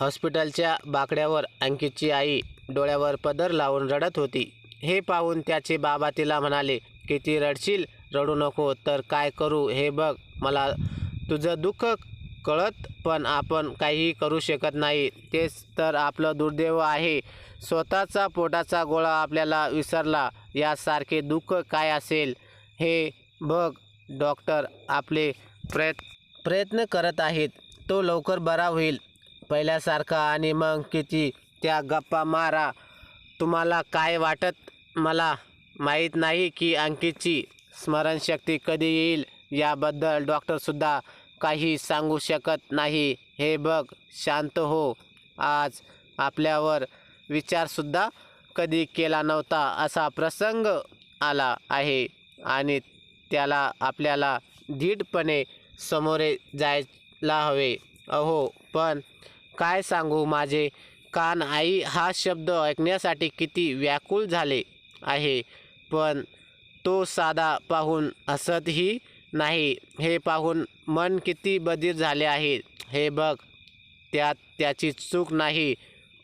हॉस्पिटलच्या बाकड्यावर अंकितची आई डोळ्यावर पदर लावून रडत होती. हे पाहून त्याचे बाबा तिला म्हणाले किती रडशील? रडू नको. तर काय करू? हे बघ मला तुझं दुःख कळत पण आपण काहीही करू शकत नाही. तेच तर आपलं दुर्दैव आहे. स्वतःचा पोटाचा गोळा आपल्याला विसरला. यासारखे दुःख काय असेल? हे बघ डॉक्टर आपले प्रयत् प्रयत्न करत आहेत. तो लवकर बरा होईल. पहिल्यासारखा आणि मग किती त्या गप्पा मारा. तुम्हाला काय वाटत? मला माहीत नाही की अंकितची स्मरणशक्ती कधी येईल याबद्दल डॉक्टरसुद्धा काही सांगू शकत नाही. हे बघ शांत हो. आज आपल्यावर विचारसुद्धा कधी केला नव्हता असा प्रसंग आला आहे आणि त्याला आपल्याला धीटपणे समोरे जायला हवे. अहो पण काय सांगू? माझे कान आई हा शब्द ऐकण्यासाठी किती व्याकुळ झाले आहे पण तो साधा पाहून हसतही नाही. हे पाहून मन किती बधीर झाले आहे हे बघ. त्यात त्याची चूक नाही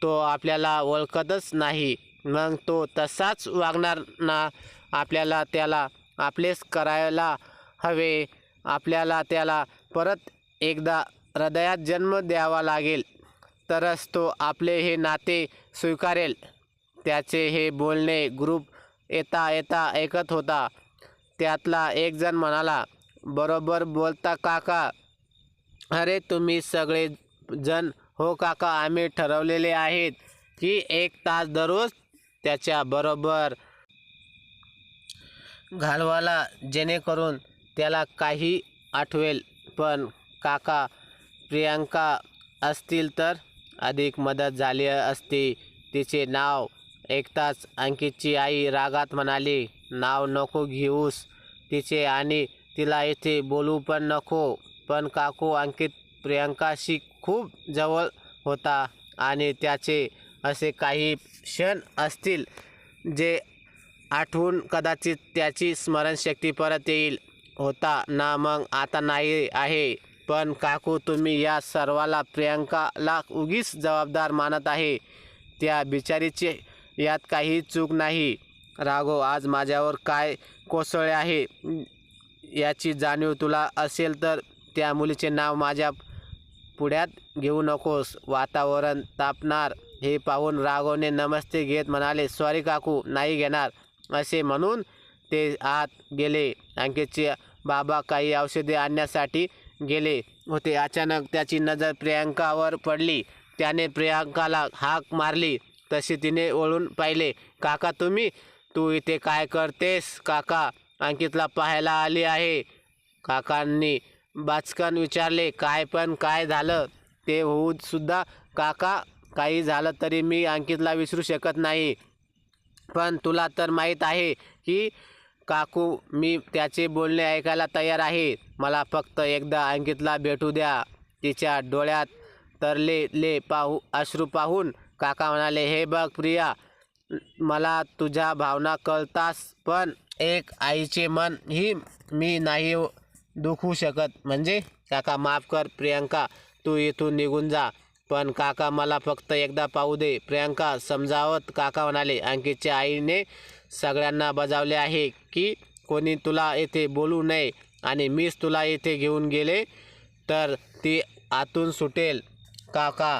तो आपल्याला ओळखतच नाही. मग तो तसाच वागणार ना? आपल्याला त्याला आपलेच करायला हवे. आपल्याला त्याला परत एकदा हृदयात जन्म द्यावा लागेल. तरच तो आपले हे नाते स्वीकारेल. त्याचे हे बोलणे ग्रुप येता येता ऐकत होता. त्यातला एकजण म्हणाला बरोबर बोलता काका. अरे तुम्ही सगळे जण हो काका आम्ही ठरवलेले आहेत की एक तास दररोज त्याच्याबरोबर घालवाला जेणेकरून त्याला काही आठवेल. पण काका प्रियांका असतील तर अधिक मदत झाली असती. तिचे नाव ऐकताच अंकितची आई रागात म्हणाली नाव नको घेऊस. तिचे आणि तिला इथे बोलू पण नको. पण काकू अंकित प्रियांकाशी खूप जवळ होता आणि त्याचे असे काही क्षण असतील जे आठवून कदाचित त्याची स्मरणशक्ती परत येईल. होता ना मग आता नाही आहे. पण काकू तुम्ही या सर्वाला प्रियांकाला उगीच जबाबदार मानत आहे. त्या बिचारीची यात काही चूक नाही. राघव आज माझ्यावर काय कोसळले आहे याची जाणीव तुला असेल तर त्या मुलीचे नाव माझ्या पुढ्यात घेऊ नकोस. वातावरण तापणार हे पाहून राघवने नमस्ते घेत म्हणाले सॉरी काकू नाही घेणार असे म्हणून ते आत गेले. अंकितचे बाबा काही औषधे आणण्यासाठी गेले होते. अचानक त्याची नजर प्रियांकावर पडली. त्याने प्रियांकाला हाक मारली. तशी तिने वळून पाहिले. काका तुम्ही? तू इथे काय करतेस? काका अंकितला पाहायला आली आहे. काकांनी बाचकन विचारले काय पण काय झालं? ते होऊ सुद्धा काका काही झालं तरी मी अंकितला विसरू शकत नाही. पण तुला तर माहीत आहे की काकू मी त्याचे बोलणे ऐकायला तयार आहे. मला फक्त एकदा अंकितला भेटू द्या. तिच्या डोळ्यात तरलेले पाहू अश्रू पाहून काका म्हणाले हे बघ प्रिया मला तुझ्या भावना कळतास पण एक आईचे मन ही मी नाही दुखू शकत. म्हणजे? काका माफ कर प्रियांका तू इथून निघून जा. पण काका मला फक्त एकदा पाहू दे. प्रियांका समजावत काका म्हणाले अंकितच्या आईने सगळ्यांना बजावले आहे की कोणी तुला येथे बोलू नये आणि मीच तुला येथे घेऊन गेले तर ती आतून सुटेल. काका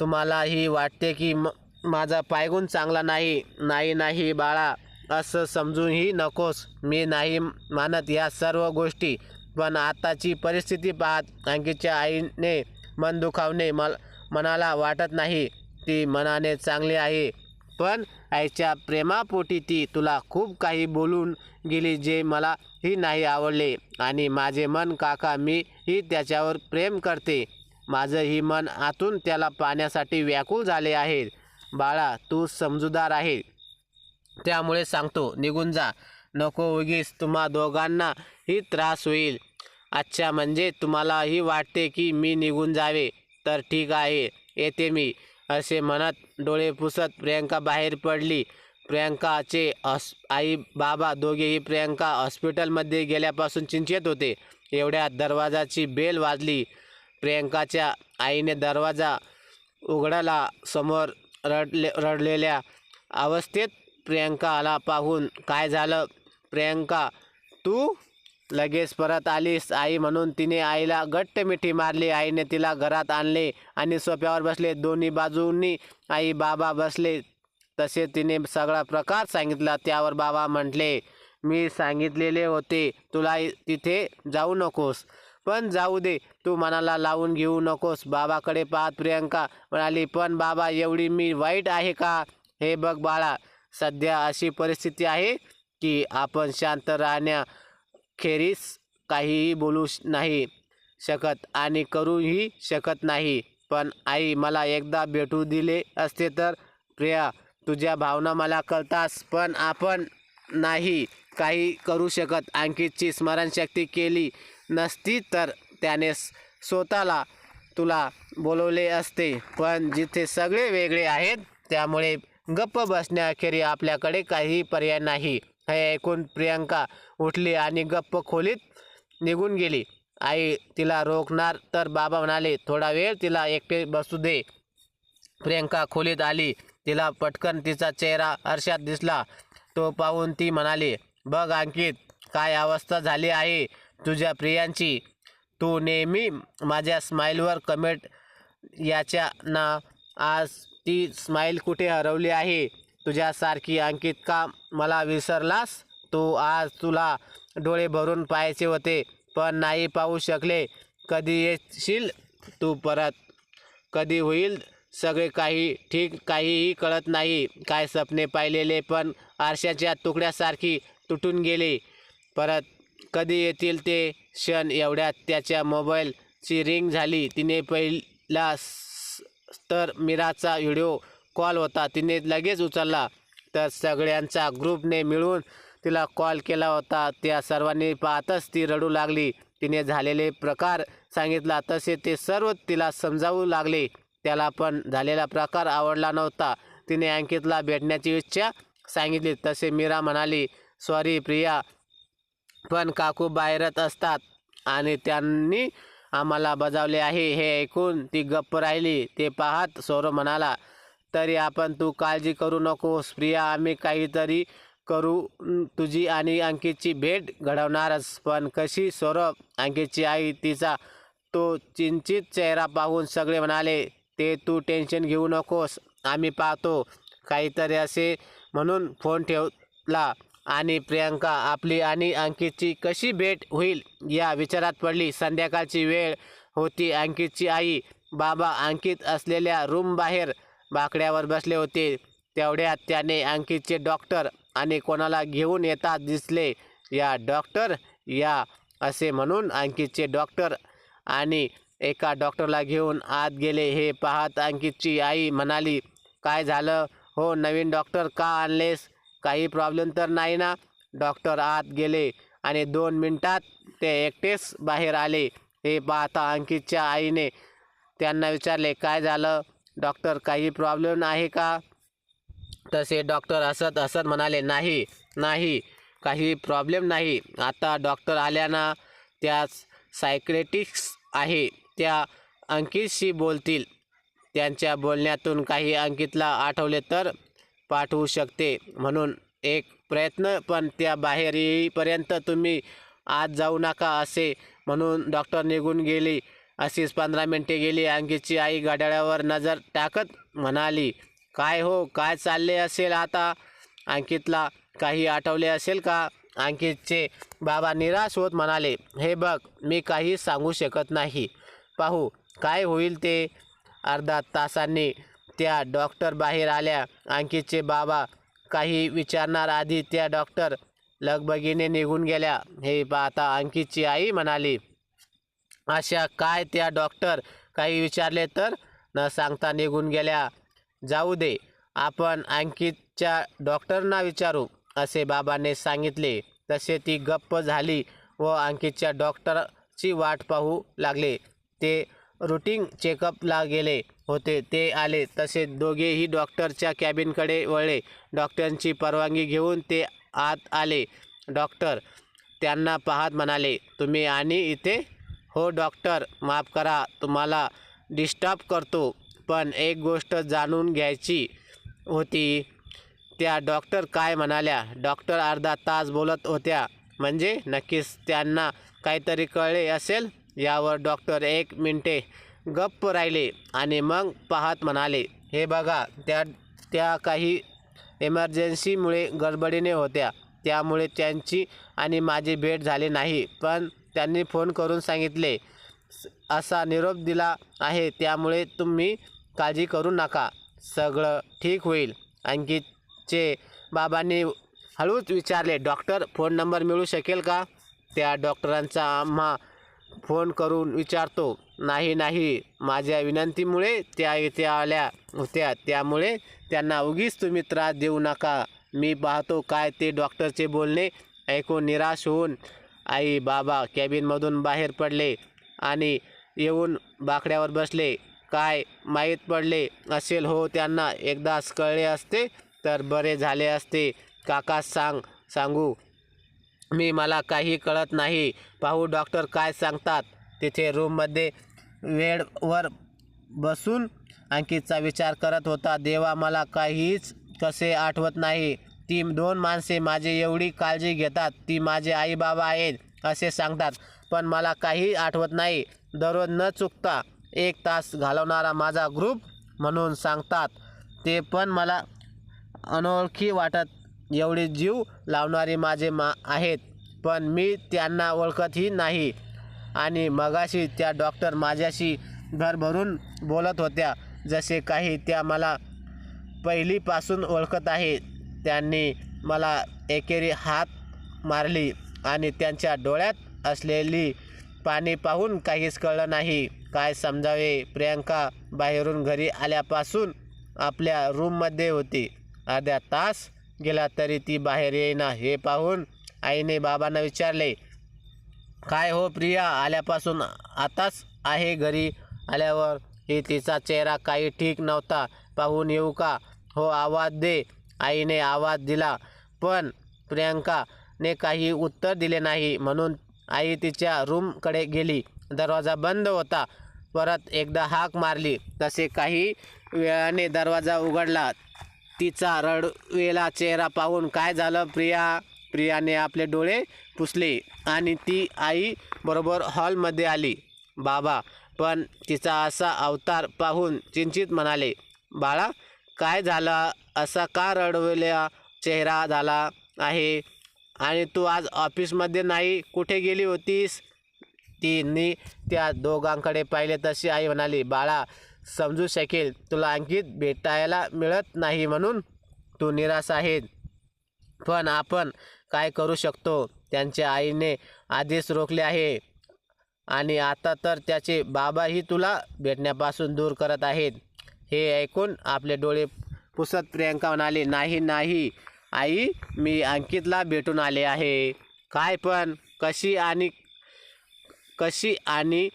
तुम्हाला ही वाटते की म माझा पायगुण चांगला नाही. नाही नाही बाळा असं समजूनही नकोस. मी नाही मानत या सर्व गोष्टी पण आताची परिस्थिती पाहत अंकितच्या आईने मन दुखावणे मल मनाला वाटत नाही. ती मनाने चांगली आहे पण आईच्या प्रेमापोटी ती तुला खूप काही बोलून गेली जे मला ही नाही आवडले. आणि माझे मन काका मी ही त्याच्यावर प्रेम करते. माझं ही मन आतून त्याला पाहण्यासाठी व्याकुळ झाले आहे. बाळा तू समजूदार आहे. त्यामुळे सांगतो निघून जा. नको उगीस तुम्हा दोघांनाही त्रास होईल. अच्छा म्हणजे तुम्हालाही वाटते की मी निघून जावे. तर ठीक आहे येते मी असे म्हणत डोळे पुसत प्रियांका बाहेर पडली. प्रियांकाचे हॉस आई बाबा दोघेही प्रियंका हॉस्पिटलमध्ये गेल्यापासून चिंतेत होते. एवढ्यात दरवाजाची बेल वाजली. प्रियंकाच्या आईने दरवाजा उघडाला समोर रडले रडलेल्या अवस्थेत प्रियंकाला पाहून काय झालं? प्रियांका तू लगेच परत आलीस आई म्हणून तिने आईला घट्ट मिठी मारली. आईने तिला घरात आणले आणि सोप्यावर बसले. दोन्ही बाजूंनी आई बाबा बसले. तसे तिने सगळा प्रकार सांगितला. त्यावर बाबा म्हटले मी सांगितलेले होते. तुला तिथे जाऊ नकोस. पण जाऊ दे. तू मनाला लावून घेऊ नकोस. बाबाकडे पाहत प्रियंका म्हणाली पण बाबा एवढी मी वाईट आहे का? हे बघ बाळा. सध्या अशी परिस्थिती आहे की आपण शांत राहण्या खेरीस काहीही बोलू नाही शकत आणि करूही शकत नाही. पण आई मला एकदा भेटू दिले असते तर? प्रिया तुझ्या भावना मला कळतास पण आपण नाही काही करू शकत. अंकितची स्मरणशक्ती केली नसती तर त्याने स्वतःला तुला बोलवले असते. पण जिथे सगळे वेगळे आहेत त्यामुळे गप्प बसण्याखेरी आपल्याकडे काही पर्याय नाही. हे ऐकून प्रियांका उठली आणि गप्प खोलीत निघून गेली. आई तिला रोखणार तर बाबा म्हणाले थोडा वेळ तिला एकटे बसू दे. प्रियंका खोलीत आली. तिला पटकन तिचा चेहरा हर्षात दिसला. तो पाहून ती म्हणाली बघ अंकित काय अवस्था झाली आहे तुझ्या प्रियांची. तू नेहमी माझ्या स्माईलवर कमेंट याच्या ना आज ती स्माईल कुठे हरवली आहे? तुझ्यासारखी अंकित का मला विसरलास? तू आज तुला डोळे भरून पाहायचे होते पण नाही पाहू शकले. कधी येशील तू परत? कधी होईल? सगळे काही ठीक काहीही कळत नाही. काय सपने पाहिलेले पण आरशाच्या तुकड्यासारखी तुटून गेले. परत कधी येतील ते क्षण एवढ्यात त्याच्या मोबाईलची रिंग झाली. तिने पहिला तर मीराचा व्हिडिओ कॉल होता. तिने लगेच उचलला. तर सगळ्यांचा ग्रुपने मिळून तिला कॉल केला होता. त्या सर्वांनी पाहतच ती रडू लागली. तिने झालेले प्रकार सांगितला. तसे ते सर्व तिला समजावू लागले. त्याला पण झालेला प्रकार आवडला नव्हता. तिने अंकितला भेटण्याची इच्छा सांगितली. तसे मीरा म्हणाली सॉरी प्रिया पण काकू बाहेरच असतात आणि त्यांनी आम्हाला बजावले आहे. हे ऐकून ती गप्प राहिली. ते पाहत सौरभ म्हणाला तरी आपण तू काळजी करू नकोस प्रिया. आम्ही काहीतरी करू तुझी आणि अंकितची भेट घडवणारच. पण कशी सौरभ अंकितची आई तिचा तो चिंचित चेहरा पाहून सगळे म्हणाले ते तू टेन्शन घेऊ नकोस. आम्ही पाहतो. काहीतरी असे म्हणून फोन ठेवला आणि प्रियंका आपली आणि अंकितची कशी भेट होईल या विचारात पडली. संध्याकाळची वेळ होती. अंकितची आई बाबा अंकित असलेल्या रूमबाहेर बाकड्यावर बसले होते. तेवढ्यात त्याने अंकितचे डॉक्टर आणि कोणाला घेऊन येतात दिसले. या डॉक्टर या असे म्हणून अंकितचे डॉक्टर आणि एका डॉक्टरला घेऊन आत गेले. हे पाहत अंकितची आई म्हणाली काय झालं? हो नवीन डॉक्टर का आणलेस? काही प्रॉब्लेम तर नाही ना? डॉक्टर आत गेले आणि दोन मिनटात ते एकटेच बाहेर आले. हे पाहता अंकितच्या आईने त्यांना विचारले काय झालं? डॉक्टर काही प्रॉब्लेम आहे का? तसे डॉक्टर हसत हसत म्हणाले नाही नाही काही प्रॉब्लेम नाही. आता डॉक्टर आल्याना त्या सायक्रेटिक्स आहे त्या अंकितशी बोलतील. त्यांच्या बोलण्यातून काही अंकितला आठवले तर पाठवू शकते. म्हणून एक प्रयत्न पण त्या बाहेर येईपर्यंत तुम्ही आत जाऊ नका असे. म्हणून डॉक्टर निघून गेली. अशीच पंधरा मिनटे गेली. अंकितची आई घड्याळावर नजर टाकत म्हणाली काय हो काय चालले असेल आता? अंकितला काही आठवले असेल का? अंकितचे बाबा निराश होत म्हणाले हे बघ मी काही सांगू शकत नाही. पाहू काय होईल ते? अर्धा तासांनी त्या डॉक्टर बाहेर आल्या. अंकितचे बाबा काही विचारणार आधी त्या डॉक्टर लगबगीने निघून गेल्या. हे पाहता अंकितची आई म्हणाली अशा काय त्या डॉक्टर? काही विचारले तर? न सांगता निघून गेल्या. जाऊ दे. आपण अंकितच्या डॉक्टरना विचारू असे बाबाने सांगितले. तसे ती गप्प झाली व अंकितच्या डॉक्टरची वाट पाहू लागले. ते रुटीन चेकअपला गेले होते. ते आले. तसे दोघेही डॉक्टरच्या कॅबिनकडे वळले. डॉक्टरांची परवानगी घेऊन ते आत आले. डॉक्टर त्यांना पाहत म्हणाले तुम्ही आणि इथे? हो डॉक्टर. माफ करा. तुम्हाला डिस्टर्ब करतो. पण एक गोष्ट जाणून घ्यायची होती. त्या डॉक्टर काय म्हणाल्या? डॉक्टर अर्धा तास बोलत होत्या. म्हणजे नक्कीच त्यांना काहीतरी कळले असेल? यावर डॉक्टर एक मिनटे गप्प राहिले आणि मग पाहत म्हणाले हे बघा त्या त्या काही इमर्जन्सीमुळे गडबडीने होत्या. त्यामुळे त्यांची आणि माझी भेट झाली नाही. पण त्यांनी फोन करून सांगितले असा निरोप दिला आहे. त्यामुळे तुम्ही काळजी करू नका. सगळं ठीक होईल. अंकितचे बाबांनी हळूच विचारले डॉक्टर फोन नंबर मिळू शकेल का? त्या डॉक्टरांचा आम्हा फोन करून विचारतो नाही नाही. माझ्या विनंतीमुळे त्या इथे आल्या होत्या. त्यामुळे त्यांना उगीच तुम्ही त्रास देऊ नका. मी पाहतो काय ते डॉक्टरचे बोलणे ऐकून निराश होऊन आई बाबा कॅबिनमधून बाहेर पडले आणि येऊन बाकड्यावर बसले. काय माहीत पडले असेल हो त्यांना एकदाच कळले असते तर बरे झाले असते. काका सांग सांगू. मी मला काही कळत नाही. पाहू डॉक्टर काय सांगतात. तिथे रूममध्ये वेळवर बसून अंकितचा विचार करत होता. देवा मला काहीच कसे आठवत नाही. ती दोन माणसे माझी एवढी काळजी घेतात. ती माझे आई बाबा आहेत असे सांगतात. पण मला काही आठवत नाही. दररोज न चुकता एक तास घालवणारा माझा ग्रुप म्हणून सांगतात. ते पण मला अनोळखी वाटत एवढे जीव लावणारे माझे मा आहेत. पण मी त्यांना ओळखतही नाही. आणि मगाशी त्या डॉक्टर माझ्याशी भरभरून बोलत होत्या. जसे काही त्या मला पहिलीपासून ओळखत आहे त्यांनी मला एकेरी हात मारली आणि त्यांच्या डोळ्यात असलेली पाणी पाहून काहीच कळलं नाही. काय समजावे? प्रियांका बाहेरून घरी आल्यापासून आपल्या रूममध्ये होती. अर्ध्या तास गेला तरी ती बाहेर येईना. हे पाहून आईने बाबांना विचारले काय हो प्रिया? आल्यापासून आताच आहे घरी आल्यावर? ही तिचा चेहरा काही ठीक नव्हता. पाहून येऊ का? हो आवाज दे. आईने आवाज दिला पण प्रियांकाने काही उत्तर दिले नाही. म्हणून आई तिच्या रूमकडे गेली. दरवाजा बंद होता. परत एकदा हाक मारली. तसे काही वेळाने दरवाजा उघडला. तिचा रडवेला चेहरा पाहून काय झालं? प्रिया प्रियाने आपले डोळे पुसले आणि ती आई बरोबर हॉलमध्ये आली. बाबा पण तिचा असा अवतार पाहून चिंचित म्हणाले बाळा काय झालं? असा का रडवल्या चेहरा झाला आहे? आणि तू आज ऑफिसमध्ये नाही? कुठे गेली होतीस? तिने त्या दोघांकडे पाहिले तशी आई म्हणाली बाळा समजू शकेल तुला अंकित भेटायला मिळत नाही म्हणून तू निराश आहे पण आपण काय करू शकतो? त्यांच्या आईने आधीच रोखले आहे. आणि आता तर त्याचे बाबाही तुला भेटण्यापासून दूर करत आहेत. हे ऐकून आपले डोळे पुसत प्रियंका म्हणाली नाही नाही आई मी अंकितला भेटून आले आहे. काय पण कशी आणि कशी आणि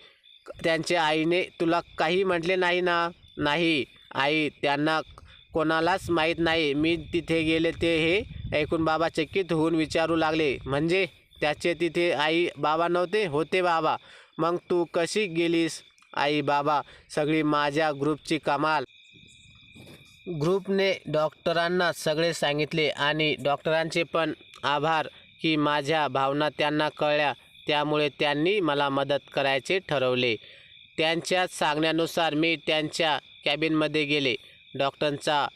त्यांच्या आईने तुला काही म्हटले नाही ना? नाही आई त्यांना कोणालाच माहीत नाही. मी तिथे गेले ते हे ऐकून बाबा चकित होऊन विचारू लागले. म्हणजे? त्याचे तिथे आई बाबा नव्हते? होते बाबा. मग तू कशी गेलीस? आई बाबा सगळी माझ्या ग्रुपची कमाल. ग्रुपने डॉक्टरांना सगळे सांगितले आणि डॉक्टरांचे पण आभार की माझ्या भावना त्यांना कळल्या. त्यामुळे त्यांनी मला मदत करायचे ठरवले. त्यांच्या सांगण्यानुसार मी त्यांच्या कॅबिनमध्ये गेले. डॉक्टरांचा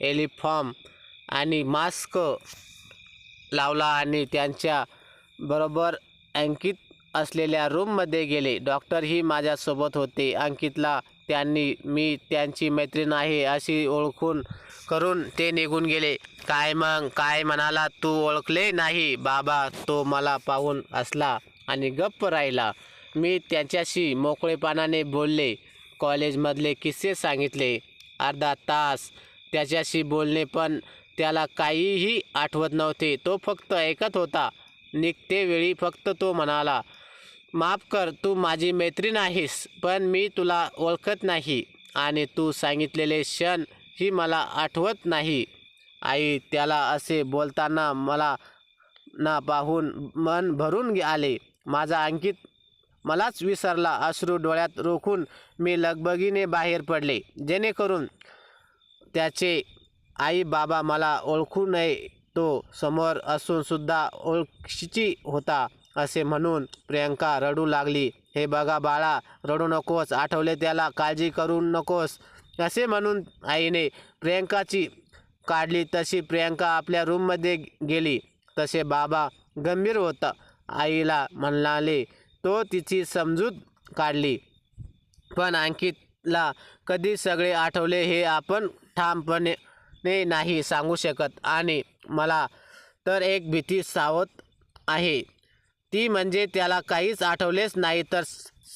एलिफॉर्म आणि मास्क लावला आणि त्यांच्या बरोबर अंकित असलेल्या रूममध्ये गेले. डॉक्टरही माझ्यासोबत होते. अंकितला त्यांनी मी त्यांची मैत्रीण आहे अशी ओळखून करून ते निघून गेले. काय मग? काय म्हणाला? तू ओळखले नाही? बाबा तो मला पाहून असला आणि गप्प राहिला. मी त्यांच्याशी मोकळेपणाने बोलले. कॉलेजमधले किस्से सांगितले. अर्धा तास त्याच्याशी बोलणे पण त्याला काहीही आठवत नव्हते. तो फक्त ऐकत होता. निघते वेळी फक्त तो म्हणाला माफ कर तू माझी मैत्रीण आहेस पण मी तुला ओळखत नाही आणि तू सांगितलेले क्षण ही मला आठवत नाही. आई त्याला असे बोलताना मला ना पाहून मन भरून आले. माझा अंकित मलाच विसरला. अश्रू डोळ्यात रोखून मी लगबगीने बाहेर पडले. जेणेकरून त्याचे आई बाबा मला ओळखू नये तो समोर असूनसुद्धा ओळखीची होता असे म्हणून प्रियंका रडू लागली. हे बघा बाळा रडू नकोस आठवले त्याला काळजी करू नकोस असे म्हणून आईने प्रियंकाची काढली. तशी प्रियंका आपल्या रूममध्ये गेली. तसे बाबा गंभीर होता. आईला म्हणाले तो तिची समजूत काढली. पण अंकितला कधी सगळे आठवले हे आपण ठामपणे ने नाही सांगू शकत. आणि मला तर एक भीती सावत आहे. ती म्हणजे त्याला काहीच आठवलेच नाही तर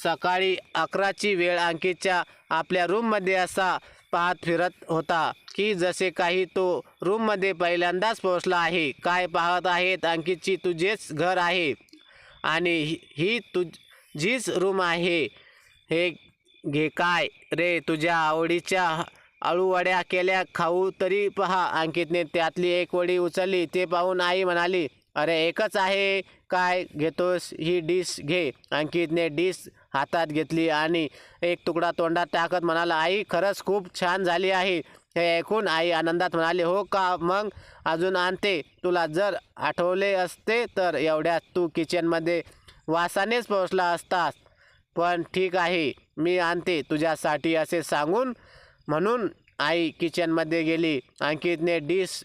सकाळी अकराची वेळ अंकितच्या आपल्या रूममध्ये असा पाहत फिरत होता की जसे काही तो रूममध्ये पहिल्यांदाच पोहोचला आहे. काय पाहत आहेत? अंकितची तुझेच घर आहे. आणि ही- ही तुझीच रूम आहे. हे घे काय? रे तुझ्या आवडीच्या अळूवड्या केल्या खाऊ तरी पहा. अंकितने त्यातली एक वडी उचलली. ते पाहून आई म्हणाली अरे एकच आहे. काय घेतोस? ही डिश घे. अंकितने डिश हातात घेतली आणि एक तुकडा तोंडात टाकत म्हणाला आई खरंच खूप छान झाली आहे. हे ऐकून आई आनंदात म्हणाली हो का? मग अजून आणते. तुला जर आठवले असते तर एवढ्यात तू किचनमध्ये वासानेच पोहोचला असतास. पण ठीक आहे मी आणते. तुझ्यासाठी असे सांगून म्हणून आई किचनमध्ये गेली. अंकितने डिश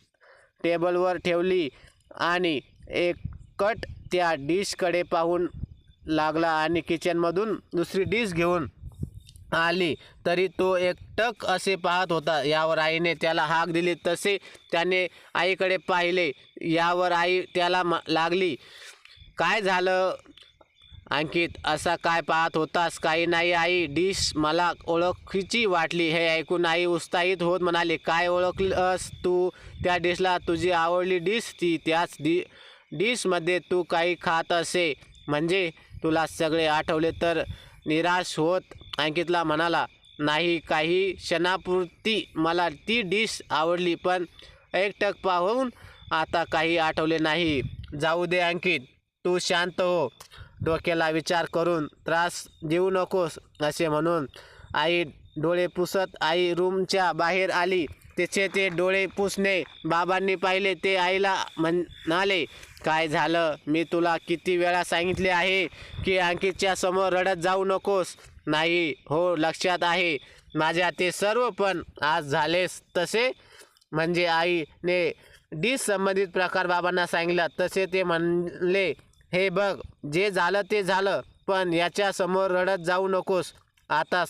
टेबलवर ठेवली आणि एक कट त्या डिशकडे पाहून लागला आणि किचनमधून दुसरी डिश घेऊन आली. तरी तो एकटक असे पाहत होता. यावर आईने त्याला हाक दिली. तसे त्याने आईकडे पाहिले. यावर आई त्याला म लागली काय झालं? अंकित असा काय पाहत होतास? काही नाही आई. डिश मला ओळखीची वाटली. हे ऐकून आई उत्साहित होत म्हणाले काय ओळखलंस तू त्या डिशला तुझी आवडली डिश ती. त्याच डि डिशमध्ये तू काही खात असे. म्हणजे तुला सगळे आठवले तर निराश होत. अंकितला म्हणाला नाही काही क्षणापुरती मला ती डिश आवडली पण एकटक पाहून आता काही आठवले नाही. जाऊ दे अंकित तू शांत हो. डोक्याला विचार करून त्रास देऊ नकोस असे म्हणून आई डोळे पुसत आई रूमच्या बाहेर आली. तिचे ते डोळे पुसणे बाबांनी पाहिले ते आईला म्हणाले काय झालं? मी तुला किती वेळा सांगितले आहे की अंकितच्या समोर रडत जाऊ नकोस. नाही हो लक्षात आहे. माझ्या ते सर्व पण आज झालेस तसे? म्हणजे आईने डिस संबंधित प्रकार बाबांना सांगितला तसे ते म्हणले हे बघ जे झालं ते झालं पण याच्यासमोर रडत जाऊ नकोस. आता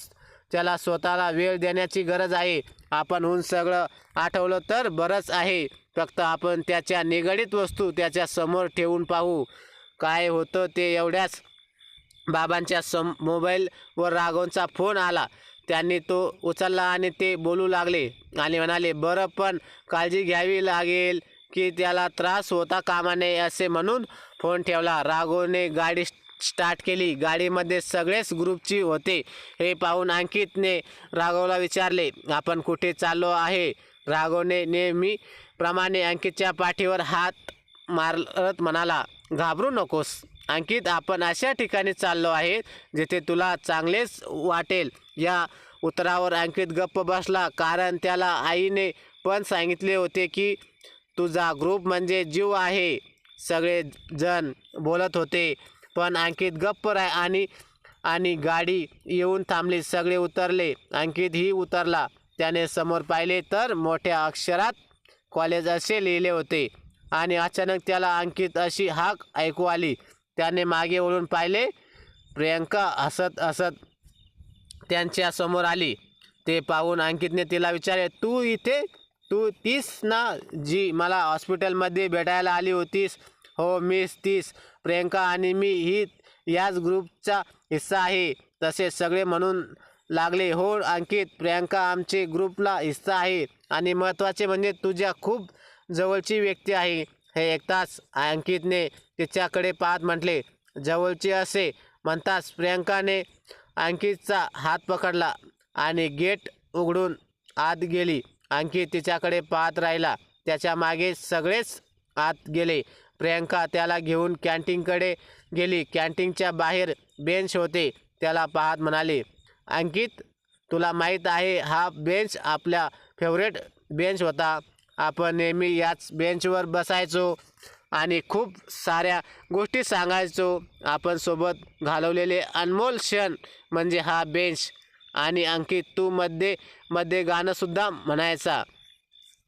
त्याला स्वतःला वेळ देण्याची गरज आहे. आपण हून सगळं आठवलं तर बरंच आहे. फक्त आपण त्याच्या निगडीत वस्तू त्याच्यासमोर ठेवून पाहू. काय होतं ते एवढ्याच बाबांच्या सम मोबाईलवर राघवचा फोन आला. त्यांनी तो उचलला आणि ते बोलू लागले आणि म्हणाले बरं पण काळजी घ्यावी लागेल की त्याला त्रास होता कामा नये असे म्हणून फोन ठेवला. राघवने गाडी स्टार्ट केली. गाडीमध्ये सगळेच ग्रुपची होते. हे पाहून अंकितने राघवला विचारले आपण कुठे चाललो आहे? राघवने नेहमीप्रमाणे अंकितच्या पाठीवर हात मारत म्हणाला घाबरू नकोस. अंकित आपण अशा ठिकाणी चाललो आहे जिथे तुला चांगलेच वाटेल. या उत्तरावर अंकित गप्प बसला कारण त्याला आईने पण सांगितले होते की तुझा ग्रुप म्हणजे जीव आहे. सगळे जण बोलत होते. पण अंकित गप्प राह आणि आणि गाडी येऊन थांबली. सगळे उतरले. अंकित ही उतरला. त्याने समोर पाहिले तर मोठ्या अक्षरात कॉलेज असे लिहिले होते. आणि अचानक त्याला अंकित अशी हाक ऐकू आली. त्याने मागे वळून पाहिले. प्रियंका हसत हसत त्यांच्यासमोर आली. ते पाहून अंकितने तिला विचारले तू इथे? तू तीस ना? जी मला हॉस्पिटलमध्ये भेटायला आली होतीस. हो मीच तीस. प्रियंका आणि मी ही याच ग्रुपचा हिस्सा आहे. तसे सगळे म्हणून लागले. हो अंकित प्रियंका आमचे ग्रुपला हिस्सा आहे. आणि महत्त्वाचे म्हणजे तुझ्या खूप जवळची व्यक्ती आहे. हे ऐकताच अंकितने तिच्याकडे पाहत म्हटले. जवळची असे म्हणताच प्रियंकाने अंकितचा हात पकडला आणि गेट उघडून आत गेली. अंकित तिच्याकडे पाहत राहिला. त्याच्यामागे सगळेच आत गेले. प्रियंका त्याला घेऊन कॅन्टीनकडे गेली. कॅन्टीनच्या बाहेर बेंच होते. त्याला पाहत म्हणाले अंकित तुला माहीत आहे हा बेंच आपला फेवरेट बेंच होता. आपण नेहमी याच बेंचवर बसायचो आणि खूप साऱ्या गोष्टी सांगायचो. आपण सोबत घालवलेले अनमोल क्षण म्हणजे हा बेंच. आणि अंकित तू मध्ये मध्ये गाणंसुद्धा म्हणायचा.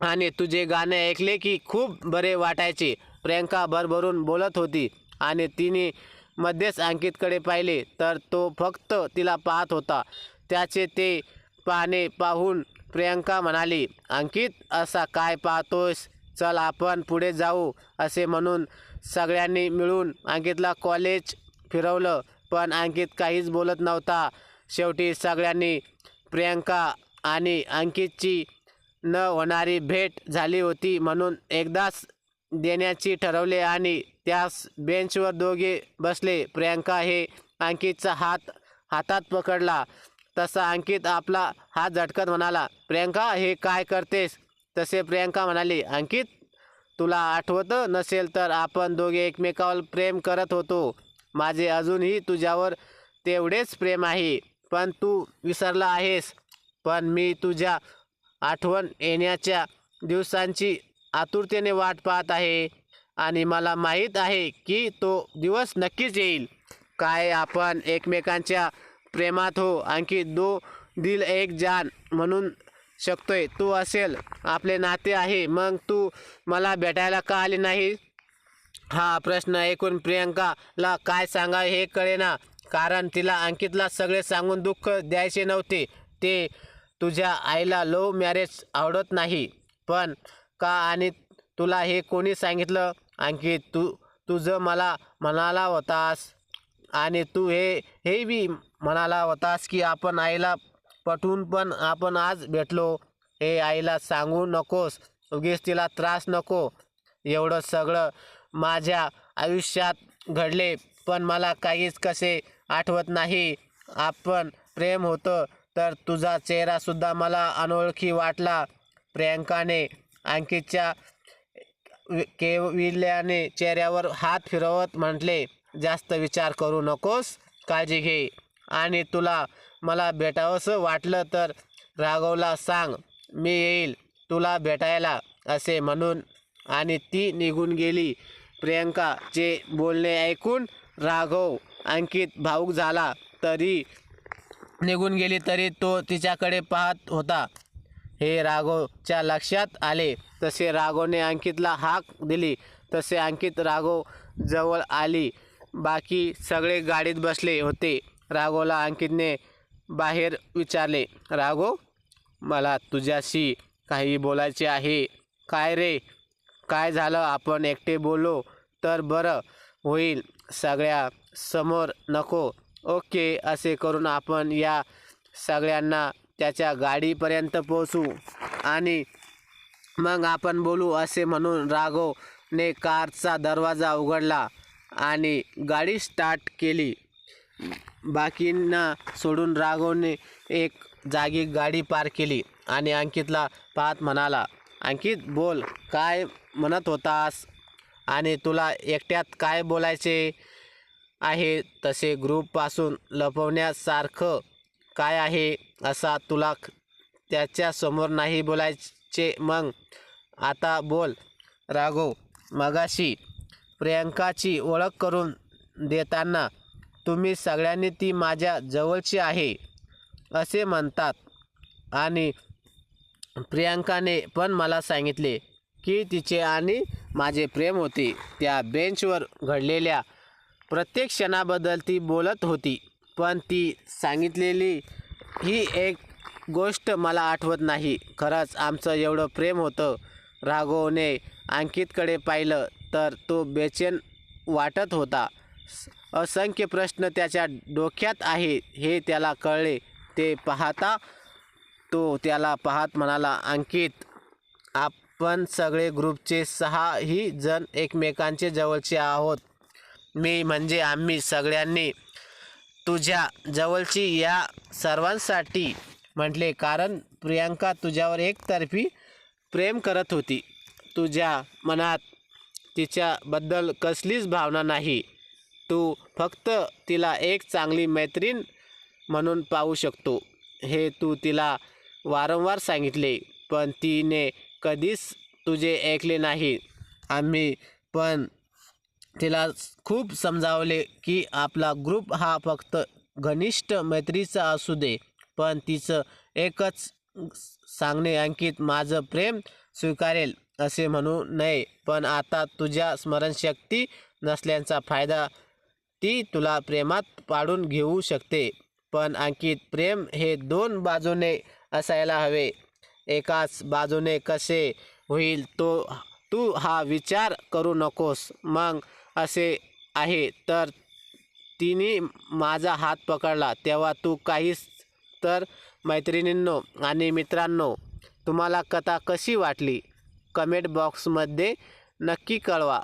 आणि तुझे गाणे ऐकले की खूप बरे वाटायचे. प्रियंका भरभरून बोलत होती आणि तिने मध्येच अंकितकडे पाहिले तर तो फक्त तिला पाहत होता. त्याचे ते पाहणे पाहून प्रियंका म्हणाली अंकित असा काय पाहतोस चल आपण पुढे जाऊ असे म्हणून सगळ्यांनी मिळून अंकितला कॉलेज फिरवलं. पण अंकित काहीच बोलत नव्हता. शेवटी सगळ्यांनी प्रियंका आणि अंकितची न होणारी भेट झाली होती म्हणून एकदाच देण्याची ठरवले आणि त्यास बेंचवर दोघे बसले. प्रियंका हे अंकितचा हात हातात पकडला. तसा अंकित आपला हात झटकत म्हणाला प्रियांका हे काय करतेस? तसे प्रियंका म्हणाली अंकित तुला आठवत नसेल तर आपण दोघे एकमेकावर प्रेम करत होतो. माझे अजूनही तुझ्यावर तेवढेच प्रेम आहे पण तू विसरला आहेस. पण मी तुझ्या आठवण येण्याच्या दिवसांची आतुरतेने वाट पाहत आहे. आणि मला माहीत आहे की तो दिवस नक्कीच येईल. काय आपण एकमेकांच्या प्रेमात हो आणखी दो दिल एक जान म्हणून शकतोय. तू असेल आपले नाते आहे मग तू मला भेटायला का आले नाही? हा प्रश्न ऐकून प्रियंकाला काय सांगावे हे कळेना कारण तिला अंकितला सगळे सांगून दुःख द्यायचे नव्हते. ते तुझ्या आईला लव्ह मॅरेज आवडत नाही. पण का? आणि तुला हे कोणी सांगितलं? अंकित तू तुझं मला म्हणाला होतास. आणि तू हे हे बी म्हणाला होतास की आपण आईला पटवून पण आपण आज भेटलो. हे आईला सांगू नकोस. उगीच तिला त्रास नको. एवढं सगळं माझ्या आयुष्यात घडले पण मला काहीच कसे आठवत नाही. आपण प्रेम होतं तर तुझा चेहरासुद्धा मला अनोळखी वाटला. प्रियंकाने अंकितच्या केविल्याने चेहऱ्यावर हात फिरवत म्हटले जास्त विचार करू नकोस काळजी घे. आणि तुला मला भेटावंसं वाटलं तर राघवला सांग मी येईल तुला भेटायला असे म्हणून. आणि ती निघून गेली. प्रियंकाचे बोलणे ऐकून राघव अंकित भाऊक झाला. तरी निघून गेली तरी तो तिच्याकडे पाहत होता. हे राघवच्या लक्षात आले. तसे राघवने अंकितला हाक दिली. तसे अंकित राघव जवळ आली. बाकी सगळे गाडीत बसले होते. राघवला अंकितने बाहेर विचारले राघव मला तुझ्याशी काही बोलायचे आहे. काय रे? काय झालं? आपण एकटे बोललो तर बरं होईल. सगळ्या समोर नको. ओके असे करून आपण या सगळ्यांना त्याच्या गाडीपर्यंत पोहोचू. आणि मग आपण बोलू असे म्हणून राघवने कारचा दरवाजा उघडला आणि गाडी स्टार्ट केली. बाकींना सोडून राघवने एक जागी गाडी पार केली आणि अंकितला पाहत म्हणाला अंकित बोल काय म्हणत होतास? आणि तुला एकट्यात काय बोलायचे आहे? तसे ग्रुपपासून लपवण्यासारखं काय आहे असा तुला त्याच्यासमोर नाही बोलायचे मग? आता बोल. राघव मगाशी प्रियंकाची ओळख करून देताना तुम्ही सगळ्यांनी ती माझ्या जवळची आहे असे म्हणतात. आणि प्रियंकाने पण मला सांगितले की तिचे आणि माझे प्रेम होते. त्या बेंचवर घडलेल्या प्रत्येक क्षणाबद्दल ती बोलत होती. पण ती सांगितलेली ही एक गोष्ट मला आठवत नाही. खरंच आमचं एवढं प्रेम होतं. राघवने अंकितकडे पाहिलं तर तो बेचैन वाटत होता. स- असंख्य प्रश्न त्याच्या डोक्यात आहे हे त्याला कळले. ते पाहता तो त्याला पाहत म्हणाला अंकित आपण सगळे ग्रुपचे सहाही जण एकमेकांचे जवळचे आहोत. मी म्हणजे आम्ही सगळ्यांनी तुझ्या जवळची या सर्वांसाठी म्हटले कारण प्रियांका तुझ्यावर एकतर्फी प्रेम करत होती. तुझ्या मनात तिच्याबद्दल कसलीच भावना नाही. तू फक्त तिला एक चांगली मैत्रीण म्हणून पाहू शकतो. हे तू तिला वारंवार सांगितले पण तिने कधीच तुझे ऐकले नाही. आम्ही पण तिला खूप समजावले की आपला ग्रुप हा फक्त घनिष्ठ मैत्रीचा असू दे पण तिचं एकच सांगणे अंकित माझं प्रेम स्वीकारेल असे म्हणू नये पण आता तुझ्या स्मरणशक्ती नसल्याचा फायदा ती तुला प्रेमात पाडून घेऊ शकते. पण अंकित प्रेम हे दोन बाजूने असायला हवे. एकाच बाजूने कसे होईल तो तू हा विचार करू नकोस. मग असे आहे तर तिने माझा हात पकडला. तेव्हा तू काहीच तर मैत्रिणींनो आणि मित्रांनो तुम्हाला कथा कशी वाटली? कमेंट बॉक्समध्ये नक्की कळवा.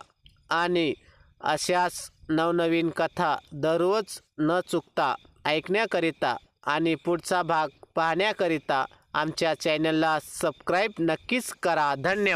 आणि अशाच नवनवीन कथा दररोज न चुकता ऐकण्याकरिता आणि पुढचा भाग पाहण्याकरिता आमच्या चॅनलला सबस्क्राईब नक्कीच करा. धन्यवाद.